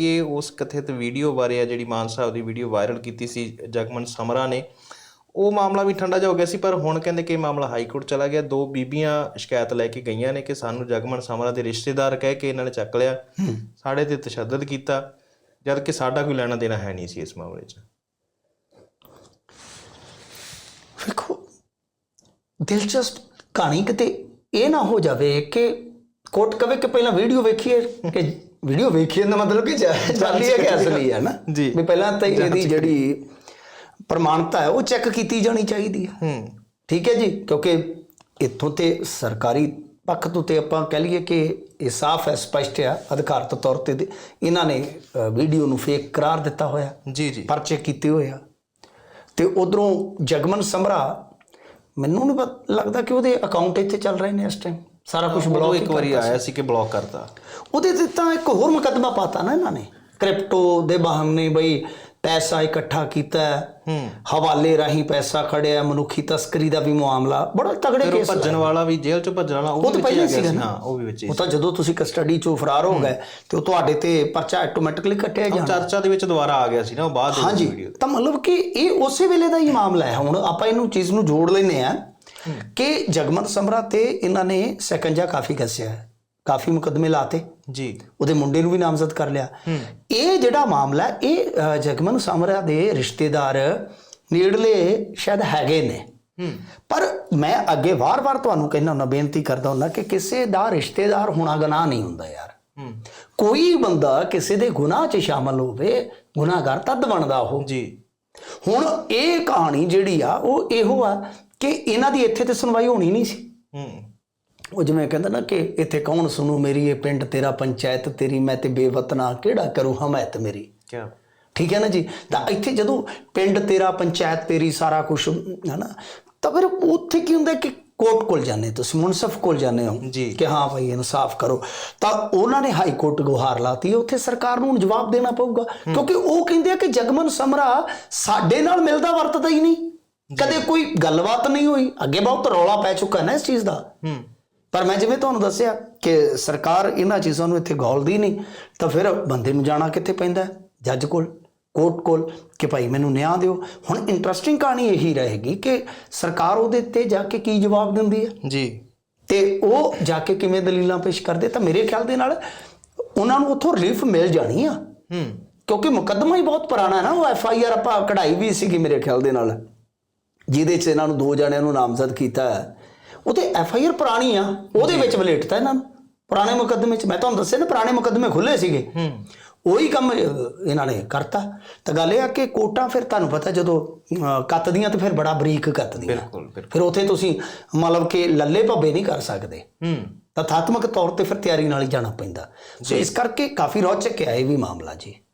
ਇਹ ਉਸ ਕਥਿਤ ਵੀਡੀਓ ਬਾਰੇ ਆ ਜਿਹੜੀ ਮਾਨ ਸਾਹਿਬ ਦੀ ਵੀਡੀਓ ਵਾਇਰਲ ਕੀਤੀ ਸੀ ਜਗਮਨ ਸਮਰਾ ਨੇ ਉਹ ਮਾਮਲਾ ਵੀ ਠੰਡਾ ਜਿਹਾ ਹੋ ਗਿਆ ਸੀ ਪਰ ਹੁਣ ਕਹਿੰਦੇ ਕਿ ਮਾਮਲਾ ਹਾਈ ਕੋਰਟ ਚਲਾ ਗਿਆ। ਦੋ ਬੀਬੀਆਂ ਸ਼ਿਕਾਇਤ ਲੈ ਕੇ ਗਈਆਂ ਨੇ ਕਿ ਸਾਨੂੰ ਜਗਮਨ ਸਮਰਾ ਦੇ ਰਿਸ਼ਤੇਦਾਰ ਕਹਿ ਕੇ ਇਹਨਾਂ ਨੇ ਚੱਕ ਲਿਆ ਸਾਡੇ ਤੇ ਤਸ਼ੱਦਦ ਕੀਤਾ ਜਦ ਕਿ ਸਾਡਾ ਕੋਈ ਲੈਣਾ ਦੇਣਾ ਹੈ ਨਹੀਂ ਸੀ ਇਸ ਮਾਮਲੇ 'ਚ। ਵੇਖੋ ਦਿਲਚਸਪ ਕਹਾਣੀ ਕਿਤੇ ਇਹ ਨਾ ਹੋ ਜਾਵੇ ਕਿ ਕੋਰਟ ਕਵੇ ਕਿ ਪਹਿਲਾਂ ਵੀਡੀਓ ਵੇਖੀਏ ਕਿ ਵੀਡੀਓ ਵੇਖੀਏ ਦਾ ਮਤਲਬ ਕਿ ਜਾਲੀ ਹੈ ਕਿ ਅਸਲੀ ਹੈ ਨਾ? ਜੀ। ਵੀ ਪਹਿਲਾਂ ਤਾਂ ਇਹਦੀ ਜਿਹੜੀ ਪ੍ਰਮਾਣਤਾ ਹੈ ਉਹ ਚੈੱਕ ਕੀਤੀ ਜਾਣੀ ਚਾਹੀਦੀ ਹੈ। ਹੂੰ। ਠੀਕ ਹੈ ਜੀ? ਕਿਉਂਕਿ ਇੱਥੋਂ ਤੇ ਸਰਕਾਰੀ ਪੱਖ ਤੋਂ ਤੇ ਆਪਾਂ ਕਹਿ ਲਈਏ ਕਿ ਇਹ ਸਾਫ਼ ਹੈ ਸਪਸ਼ਟ ਹੈ ਅਧਿਕਾਰਤ ਤੌਰ ਤੇ ਇਹਨਾਂ ਨੇ ਵੀਡੀਓ ਨੂੰ ਫੇਕ ਕਰਾਰ ਦਿੱਤਾ ਹੋਇਆ ਜੀ ਜੀ। ਪਰਚੇ ਕੀਤੇ ਹੋਏ ਆ। ਤੇ ਉਧਰੋਂ ਜਗਮਨ ਸਮਰਾ ਮੈਨੂੰ ਨਹੀਂ ਲੱਗਦਾ ਕਿ ਉਹਦੇ ਅਕਾਊਂਟ ਇੱਥੇ ਚੱਲ ਰਹੇ ਨੇ ਇਸ ਟਾਈਮ ਸਾਰਾ ਕੁਝ ਬਲੌਕ ਇੱਕ ਵਾਰੀ ਆਇਆ ਸੀ। ਕਿ ਬਲੌਕ ਕਰਤਾ। ਉਹਦੇ ਤੇ ਤਾਂ ਇੱਕ ਹੋਰ ਮੁਕੱਦਮਾ ਪਾਤਾ ਨਾ ਇਹਨਾਂ ਨੇ। ਕ੍ਰਿਪਟੋ ਦੇ ਬਹਾਨੇ ਬਈ ਪੈਸਾ ਇਕੱਠਾ ਕੀਤਾ ਹੈ, ਹਵਾਲੇ ਰਾਹੀਂ ਪੈਸਾ ਖੜਿਆ ਮਨੁੱਖੀ ਤਸਕਰੀ ਦਾ ਵੀ ਮਾਮਲਾ। ਬੜਾ ਤਗੜੇ ਕੇਸ ਭੱਜਣ ਵਾਲਾ ਵੀ ਜੇਲ੍ਹ 'ਚ ਭੱਜਣ ਵਾਲਾ ਉਹ ਵੀ ਪਹਿਲਾਂ ਗਿਆ ਸੀ। ਨਾ। ਹਾਂ ਉਹ ਵੀ ਵਿੱਚ ਉਹ ਤਾਂ ਜਦੋਂ ਤੁਸੀਂ ਕਸਟਡੀ ਚੋਂ ਫਰਾਰ ਹੋ ਗਏ ਤੇ ਉਹ ਤੁਹਾਡੇ ਤੇ ਪਰਚਾ ਆਟੋਮੈਟਿਕਲੀ ਕੱਟਿਆ ਜਾਣਾ ਚਰਚਾ ਦੇ ਵਿੱਚ ਦੁਬਾਰਾ ਆ ਗਿਆ ਸੀ ਨਾ ਉਹ ਬਾਅਦ ਦੇ ਵੀਡੀਓ ਤਾਂ ਮਤਲਬ ਕਿ ਇਹ ਉਸੇ ਵੇਲੇ ਦਾ ਹੀ ਮਾਮਲਾ ਹੈ। ਹੁਣ ਆਪਾਂ ਇਹਨੂੰ ਚੀਜ਼ ਨੂੰ ਜੋੜ ਲੈਨੇ ਆ ਕਿ ਜਗਮਨ ਸਮਰਾ ਤੇ ਇਹਨਾਂ ਨੇ ਸਕੰਜਾ ਕਾਫੀ ਕੱਸਿਆ ਹੈ। ਕਾਫੀ ਮੁਕਦਮੇ ਲਾਤੇ। ਜੀ। ਉਹਦੇ ਮੁੰਡੇ ਨੂੰ ਵੀ ਨਾਮਜ਼ਦ ਕਰ ਲਿਆ। ਇਹ ਜਿਹੜਾ ਮਾਮਲਾ ਇਹ ਜਗਮਨ ਸਮਰਾ ਦੇ ਰਿਸ਼ਤੇਦਾਰ ਨੇੜਲੇ ਸ਼ਾਇਦ ਹੈਗੇ ਨੇ। ਪਰ ਮੈਂ ਅੱਗੇ ਵਾਰ-ਵਾਰ ਤੁਹਾਨੂੰ ਕਹਿਣਾ ਹੁੰਦਾ ਬੇਨਤੀ ਕਰਦਾ ਹੁੰਦਾ ਕਿ ਕਿਸੇ ਦਾ ਰਿਸ਼ਤੇਦਾਰ ਹੋਣਾ ਗੁਨਾਹ ਨਹੀਂ ਹੁੰਦਾ ਯਾਰ। ਕੋਈ ਬੰਦਾ ਕਿਸੇ ਦੇ ਗੁਨਾਹ 'ਚ ਸ਼ਾਮਲ ਹੋਵੇ ਗੁਨਾਹਗਰ ਤਦ ਬਣਦਾ ਉਹ। ਜੀ। ਹੁਣ ਇਹ ਕਹਾਣੀ ਜਿਹੜੀ ਆ ਉਹ ਇਹੋ ਆ ਕਿ ਇਹਨਾਂ ਦੀ ਇੱਥੇ ਤੇ ਸੁਣਵਾਈ ਹੋਣੀ ਨਹੀਂ ਸੀ। ਹੂੰ। ਉਹ ਜਿਵੇਂ ਕਹਿੰਦਾ ਨਾ ਕਿ ਇੱਥੇ ਕੌਣ ਸੁਣੂ ਮੇਰੀ ਇਹ ਪਿੰਡ ਤੇਰਾ ਪੰਚਾਇਤ ਤੇਰੀ ਮੈਂ ਤੇ ਬੇਵਤਨਾ ਕਿਹੜਾ ਕਰੂ ਹਮਾਇਤ ਮੇਰੀ? ਕੀ ਠੀਕ ਹੈ ਨਾ ਜੀ? ਤਾਂ ਇੱਥੇ ਜਦੋਂ ਪਿੰਡ ਤੇਰਾ ਪੰਚਾਇਤ ਤੇਰੀ ਸਾਰਾ ਕੁਝ ਹਨਾ ਤਾਂ ਫਿਰ ਉੱਥੇ ਕੀ ਹੁੰਦਾ ਕਿ ਕੋਰਟ ਕੋਲ ਜਾਂਦੇ ਤੁਸੀਂ ਮੁਨਸਫ ਕੋਲ ਜਾਂਦੇ ਹੋ। ਕਿ ਹਾਂ ਭਾਈ ਇਨਸਾਫ ਕਰੋ। ਤਾਂ ਉਹਨਾਂ ਨੇ ਹਾਈ ਕੋਰਟ ਗੁਹਾਰ ਲਾਤੀ ਉੱਥੇ ਸਰਕਾਰ ਨੂੰ ਜਵਾਬ ਦੇਣਾ ਪਊਗਾ। ਕਿਉਂਕਿ ਉਹ ਕਹਿੰਦੇ ਆ ਕਿ ਜਗਮਨ ਸਮਰਾ ਸਾਡੇ ਨਾਲ ਮਿਲਦਾ ਵਰਤਦਾ ਹੀ ਨਹੀਂ। ਕਦੇ ਕੋਈ ਗੱਲਬਾਤ ਨਹੀਂ ਹੋਈ। ਅੱਗੇ ਬਹੁਤ ਰੌਲਾ ਪੈ ਚੁੱਕਾ ਨਾ ਇਸ ਚੀਜ਼ ਦਾ। ਹੂੰ। ਪਰ ਮੈਂ ਜਿਵੇਂ ਤੁਹਾਨੂੰ ਦੱਸਿਆ ਕਿ ਸਰਕਾਰ ਇਹਨਾਂ ਚੀਜ਼ਾਂ ਨੂੰ ਇੱਥੇ ਗੌਲਦੀ ਨਹੀਂ ਤਾਂ ਫਿਰ ਬੰਦੇ ਨੂੰ ਜਾਣਾ ਕਿੱਥੇ ਪੈਂਦਾ ਹੈ? ਜੱਜ ਕੋਲ ਕੋਰਟ ਕੋਲ ਕਿ ਭਾਈ ਮੈਨੂੰ ਨਿਆਂ ਦਿਓ। ਹੁਣ ਇੰਟਰਸਟਿੰਗ ਕਹਾਣੀ ਇਹੀ ਰਹੇਗੀ ਕਿ ਸਰਕਾਰ ਉਹਦੇ ਤੇ ਜਾ ਕੇ ਕੀ ਜਵਾਬ ਦਿੰਦੀ ਹੈ? ਜੀ। ਤੇ ਉਹ ਜਾ ਕੇ ਕਿਵੇਂ ਦਲੀਲਾਂ ਪੇਸ਼ ਕਰਦੇ? ਤਾਂ ਮੇਰੇ ਖਿਆਲ ਦੇ ਨਾਲ ਉਹਨਾਂ ਨੂੰ ਉੱਥੋਂ ਰਿਲੀਫ ਮਿਲ ਜਾਣੀ ਆ। ਹੂੰ। ਕਿਉਂਕਿ ਮੁਕੱਦਮਾ ਹੀ ਬਹੁਤ ਪੁਰਾਣਾ ਹੈ ਨਾ ਉਹ ਐਫ ਆਈ ਆਰ ਆਪਾਂ ਕਢਾਈ ਵੀ ਸੀਗੀ ਮੇਰੇ ਖਿਆਲ ਦੇ ਨਾਲ। ਜਿਹਦੇ 'ਚ ਇਹਨਾਂ ਨੂੰ ਦੋ ਜਣਿਆਂ ਨੂੰ ਨਾਮਜ਼ਦ ਕੀਤਾ ਹੈ। ਉਹ ਤੇ ਐਫ ਆਈ ਆਰ ਪੁਰਾਣੀ ਆ। ਉਹਦੇ ਵਿੱਚ ਵਲੇਟਤਾ ਇਹਨਾਂ ਨੂੰ। ਪੁਰਾਣੇ ਮੁਕੱਦਮੇ 'ਚ ਮੈਂ ਤੁਹਾਨੂੰ ਦੱਸਿਆ ਨਾ ਪੁਰਾਣੇ ਮੁਕੱਦਮੇ ਖੁੱਲੇ ਸੀਗੇ। ਹੂੰ। ਉਹੀ ਕੰਮ ਇਹਨਾਂ ਨੇ ਕਰਤਾ। ਤਾਂ ਗੱਲ ਇਹ ਆ ਕਿ ਕੋਟਾਂ ਫਿਰ ਤੁਹਾਨੂੰ ਪਤਾ ਜਦੋਂ ਕੱਤਦੀਆਂ ਤੇ ਫਿਰ ਬੜਾ ਬਰੀਕ ਕੱਤਦੀਆਂ। ਬਿਲਕੁਲ ਫਿਰ ਉੱਥੇ ਤੁਸੀਂ ਮਤਲਬ ਕਿ ਲੱਲੇ ਭੱਬੇ ਨਹੀਂ ਕਰ ਸਕਦੇ। ਹੂੰ। ਤਥਾਤਮਕ ਤੌਰ ਤੇ ਫਿਰ ਤਿਆਰੀ ਨਾਲ ਹੀ ਜਾਣਾ ਪੈਂਦਾ। ਸੋ ਇਸ ਕਰਕੇ ਕਾਫੀ ਰੌਚਕ ਹੈ ਇਹ ਵੀ ਮਾਮਲਾ ਜੀ।